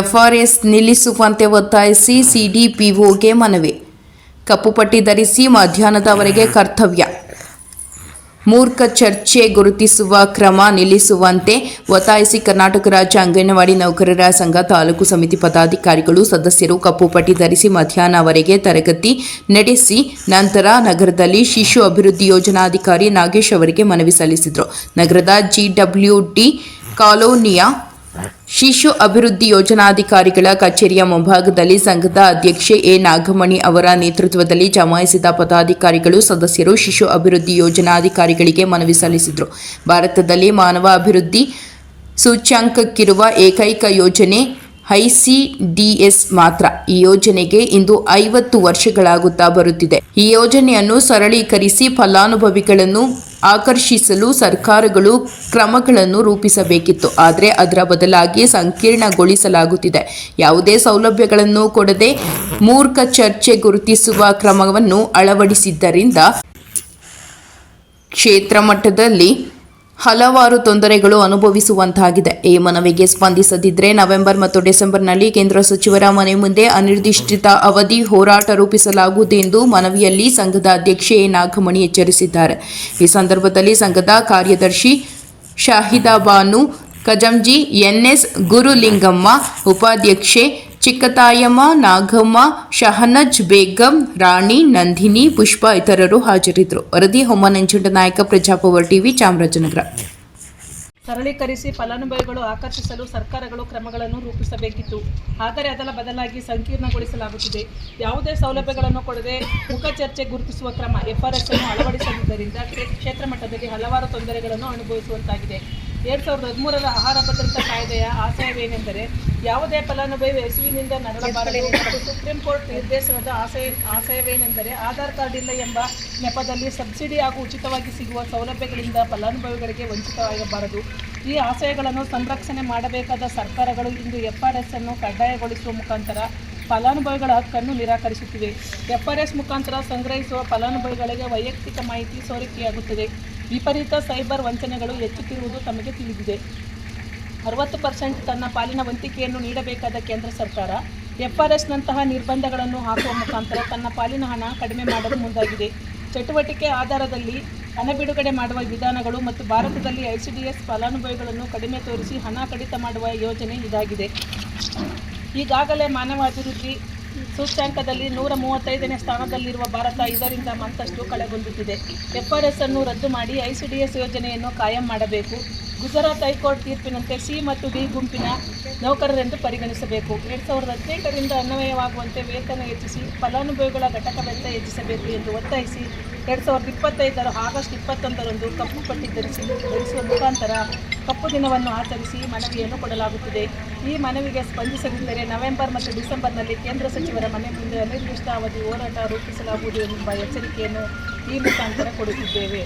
ಎಫ್ಆರ್ಎಸ್ ನಿಲ್ಲಿಸುವಂತೆ ಒತ್ತಾಯಿಸಿ ಸಿಡಿಪಿಒಗೆ ಮನವಿ. ಕಪ್ಪುಪಟ್ಟಿ ಧರಿಸಿ ಮಧ್ಯಾಹ್ನದವರೆಗೆ ಕರ್ತವ್ಯ. ಮೂರ್ಖ ಚರ್ಚೆ ಗುರುತಿಸುವ ಕ್ರಮ ನಿಲ್ಲಿಸುವಂತೆ ಒತ್ತಾಯಿಸಿ ಕರ್ನಾಟಕ ರಾಜ್ಯ ಅಂಗನವಾಡಿ ನೌಕರರ ಸಂಘ ತಾಲೂಕು ಸಮಿತಿ ಪದಾಧಿಕಾರಿಗಳು ಸದಸ್ಯರು ಕಪ್ಪುಪಟ್ಟಿ ಧರಿಸಿ ಮಧ್ಯಾಹ್ನವರೆಗೆ ತರಗತಿ ನಡೆಸಿ ನಂತರ ನಗರದಲ್ಲಿ ಶಿಶು ಅಭಿವೃದ್ಧಿ ಯೋಜನಾಧಿಕಾರಿ ನಾಗೇಶ್ ಅವರಿಗೆ ಮನವಿ ಸಲ್ಲಿಸಿದರು. ನಗರದ ಜಿಡಬ್ಲ್ಯೂಡಿ ಕಾಲೋನಿಯ ಶಿಶು ಅಭಿವೃದ್ಧಿ ಯೋಜನಾಧಿಕಾರಿಗಳ ಕಚೇರಿಯ ಮುಂಭಾಗದಲ್ಲಿ ಸಂಘದ ಅಧ್ಯಕ್ಷೆ ಎ. ನಾಗಮಣಿ ಅವರ ನೇತೃತ್ವದಲ್ಲಿ ಜಮಾಯಿಸಿದ ಪದಾಧಿಕಾರಿಗಳು ಸದಸ್ಯರು ಶಿಶು ಅಭಿವೃದ್ಧಿ ಯೋಜನಾಧಿಕಾರಿಗಳಿಗೆ ಮನವಿ ಸಲ್ಲಿಸಿದರು. ಭಾರತದಲ್ಲಿ ಮಾನವ ಅಭಿವೃದ್ಧಿ ಸೂಚ್ಯಾಂಕಕ್ಕಿರುವ ಏಕೈಕ ಯೋಜನೆ ಐಸಿಡಿಎಸ್ ಮಾತ್ರ. ಈ ಯೋಜನೆಗೆ ಇಂದು ಐವತ್ತು ವರ್ಷಗಳಾಗುತ್ತಾ ಬರುತ್ತಿದೆ. ಈ ಯೋಜನೆಯನ್ನು ಸರಳೀಕರಿಸಿ ಫಲಾನುಭವಿಗಳನ್ನು ಆಕರ್ಷಿಸಲು ಸರ್ಕಾರಗಳು ಕ್ರಮಗಳನ್ನು ರೂಪಿಸಬೇಕಿತ್ತು. ಆದರೆ ಅದರ ಬದಲಾಗಿ ಸಂಕೀರ್ಣಗೊಳಿಸಲಾಗುತ್ತಿದೆ. ಯಾವುದೇ ಸೌಲಭ್ಯಗಳನ್ನು ಕೊಡದೆ ಮೂರ್ಖ ಚರ್ಚೆ ಗುರುತಿಸುವ ಕ್ರಮವನ್ನು ಅಳವಡಿಸಿದ್ದರಿಂದ ಕ್ಷೇತ್ರ ಮಟ್ಟದಲ್ಲಿ ಹಲವಾರು ತೊಂದರೆಗಳು ಅನುಭವಿಸುವಂತಾಗಿದೆ. ಈ ಮನವಿಗೆ ಸ್ಪಂದಿಸದಿದ್ದರೆ ನವೆಂಬರ್ ಮತ್ತು ಡಿಸೆಂಬರ್ನಲ್ಲಿ ಕೇಂದ್ರ ಸಚಿವರ ಮನೆ ಮುಂದೆ ಅನಿರ್ದಿಷ್ಟಿತ ಅವಧಿ ಹೋರಾಟ ರೂಪಿಸಲಾಗುವುದು ಎಂದು ಮನವಿಯಲ್ಲಿ ಸಂಘದ ಅಧ್ಯಕ್ಷೆ ನಾಗಮಣಿ ಎಚ್ಚರಿಸಿದ್ದಾರೆ. ಈ ಸಂದರ್ಭದಲ್ಲಿ ಸಂಘದ ಕಾರ್ಯದರ್ಶಿ ಶಾಹಿದಾ ಬಾನು ಕಜಂಜಿ ಎನ್ಎಸ್ ಗುರುಲಿಂಗಮ್ಮ, ಉಪಾಧ್ಯಕ್ಷೆ ಚಿಕ್ಕತಾಯಮ್ಮ, ನಾಗಮ್ಮ, ಶಹನಜ್ ಬೇಗಂ, ರಾಣಿ, ನಂದಿನಿ, ಪುಷ್ಪ ಇತರರು ಹಾಜರಿದ್ದರು. ವರದಿ ಹೊಮ್ಮ ನಾಯಕ ಪ್ರಜಾಪವರ್ ಟಿವಿ, ಚಾಮರಾಜನಗರ. ಸರಳೀಕರಿಸಿ ಫಲಾನುಭವಿಗಳು ಆಕರ್ಷಿಸಲು ಸರ್ಕಾರಗಳು ಕ್ರಮಗಳನ್ನು ರೂಪಿಸಬೇಕಿತ್ತು. ಆದರೆ ಅದರ ಬದಲಾಗಿ ಸಂಕೀರ್ಣಗೊಳಿಸಲಾಗುತ್ತಿದೆ. ಯಾವುದೇ ಸೌಲಭ್ಯಗಳನ್ನು ಕೊಡದೆ ಮುಖ ಚರ್ಚೆ ಗುರುತಿಸುವ ಕ್ರಮ ಎಫ್ಆರ್ಎಸ್ ಅನ್ನು ಅಳವಡಿಸದಿದ್ದರಿಂದ ಕ್ಷೇತ್ರ ಮಟ್ಟದಲ್ಲಿ ಹಲವಾರು ತೊಂದರೆಗಳನ್ನು ಅನುಭವಿಸುವಂತಾಗಿದೆ. ಎರಡು ಸಾವಿರದ ಹದಿಮೂರರ ಆಹಾರ ಭದ್ರತಾ ಕಾಯ್ದೆಯ ಆಶಯವೇನೆಂದರೆ ಯಾವುದೇ ಫಲಾನುಭವಿ ಹಸುವಿನಿಂದ ನರಳಬಾರದು ಮತ್ತು ಸುಪ್ರೀಂ ಕೋರ್ಟ್ ನಿರ್ದೇಶನದ ಆಶಯ, ಆಶಯವೇನೆಂದರೆ ಆಧಾರ್ ಕಾರ್ಡ್ ಇಲ್ಲ ಎಂಬ ನೆಪದಲ್ಲಿ ಸಬ್ಸಿಡಿ ಹಾಗೂ ಉಚಿತವಾಗಿ ಸಿಗುವ ಸೌಲಭ್ಯಗಳಿಂದ ಫಲಾನುಭವಿಗಳಿಗೆ ವಂಚಿತವಾಗಬಾರದು ಈ ಆಶಯಗಳನ್ನು ಸಂರಕ್ಷಣೆ ಮಾಡಬೇಕಾದ ಸರ್ಕಾರಗಳು ಇಂದು ಎಫ್ ಆರ್ ಎಸ್ ಅನ್ನು ಕಡ್ಡಾಯಗೊಳಿಸುವ ಮುಖಾಂತರ ಫಲಾನುಭವಿಗಳ ಹಕ್ಕನ್ನು ನಿರಾಕರಿಸುತ್ತಿವೆ. ಎಫ್ ಆರ್ ಎಸ್ ಮುಖಾಂತರ ಸಂಗ್ರಹಿಸುವ ಫಲಾನುಭವಿಗಳಿಗೆ ವೈಯಕ್ತಿಕ ಮಾಹಿತಿ ಸೋರಿಕೆಯಾಗುತ್ತದೆ. ವಿಪರೀತ ಸೈಬರ್ ವಂಚನೆಗಳು ಹೆಚ್ಚುತ್ತಿರುವುದು ತಮಗೆ ತಿಳಿದಿದೆ. ಅರವತ್ತು ಪರ್ಸೆಂಟ್ ತನ್ನ ಪಾಲಿನ ವಂತಿಕೆಯನ್ನು ನೀಡಬೇಕಾದ ಕೇಂದ್ರ ಸರ್ಕಾರ, ಎಫ್ಆರ್ಎಸ್ನಂತಹ ನಿರ್ಬಂಧಗಳನ್ನು ಹಾಕುವ ಮುಖಾಂತರ ತನ್ನ ಪಾಲಿನ ಹಣ ಕಡಿಮೆ ಮಾಡಲು ಮುಂದಾಗಿದೆ. ಚಟುವಟಿಕೆ ಆಧಾರದಲ್ಲಿ ಹಣ ಬಿಡುಗಡೆ ಮಾಡುವ ವಿಧಾನಗಳು ಮತ್ತು ಭಾರತದಲ್ಲಿ ಐಸಿಡಿಎಸ್ ಫಲಾನುಭವಿಗಳನ್ನು ಕಡಿಮೆ ತೋರಿಸಿ ಹಣ ಕಡಿತ ಮಾಡುವ ಯೋಜನೆ ಇದಾಗಿದೆ. ಈಗಾಗಲೇ ಮಾನವ ಅಭಿವೃದ್ಧಿ ಸೂಚ್ಯಾಂಕದಲ್ಲಿ ನೂರ ಮೂವತ್ತೈದನೇ ಸ್ಥಾನದಲ್ಲಿರುವ ಭಾರತ ಇದರಿಂದ ಮತ್ತಷ್ಟು ಕಳೆಗೊಂಡಿದೆ. ಎಫ್ಆರ್ಎಸ್ ಅನ್ನು ರದ್ದು ಮಾಡಿ ಐಸಿಡಿಎಸ್ ಯೋಜನೆಯನ್ನು ಕಾಯಂ ಮಾಡಬೇಕು. ಗುಜರಾತ್ ಹೈಕೋರ್ಟ್ ತೀರ್ಪಿನಂತೆ ಸಿ ಮತ್ತು ಡಿ ಗುಂಪಿನ ನೌಕರರೆಂದು ಪರಿಗಣಿಸಬೇಕು. ಎರಡ್ ಸಾವಿರದ ಹದಿನೆಂಟರಿಂದ ಅನ್ವಯವಾಗುವಂತೆ ವೇತನ ಹೆಚ್ಚಿಸಿ, ಫಲಾನುಭವಿಗಳ ಘಟಕ ವೆಚ್ಚ ಹೆಚ್ಚಿಸಬೇಕು ಎಂದು ಒತ್ತಾಯಿಸಿ, ಎರಡು ಸಾವಿರದ ಇಪ್ಪತ್ತೈದರ ಆಗಸ್ಟ್ ಇಪ್ಪತ್ತೊಂದರಂದು ಕಪ್ಪು ಪಟ್ಟಿ ಧರಿಸಿ, ಧರಿಸುವ ಮುಖಾಂತರ ಕಪ್ಪು ದಿನವನ್ನು ಆಚರಿಸಿ ಮನವಿಯನ್ನು ಕೊಡಲಾಗುತ್ತಿದೆ. ಈ ಮನವಿಗೆ ಸ್ಪಂದಿಸದಿದ್ದರೆ ನವೆಂಬರ್ ಮತ್ತು ಡಿಸೆಂಬರ್ನಲ್ಲಿ ಕೇಂದ್ರ ಸಚಿವರ ಮನೆ ಮುಂದೆ ಅನಿರ್ದಿಷ್ಟ ಅವಧಿ ಹೋರಾಟ ರೂಪಿಸಲಾಗುವುದು ಎಂಬ ಎಚ್ಚರಿಕೆಯನ್ನು ಈ ಮುಖಾಂತರ ಕೊಡುತ್ತಿದ್ದೇವೆ.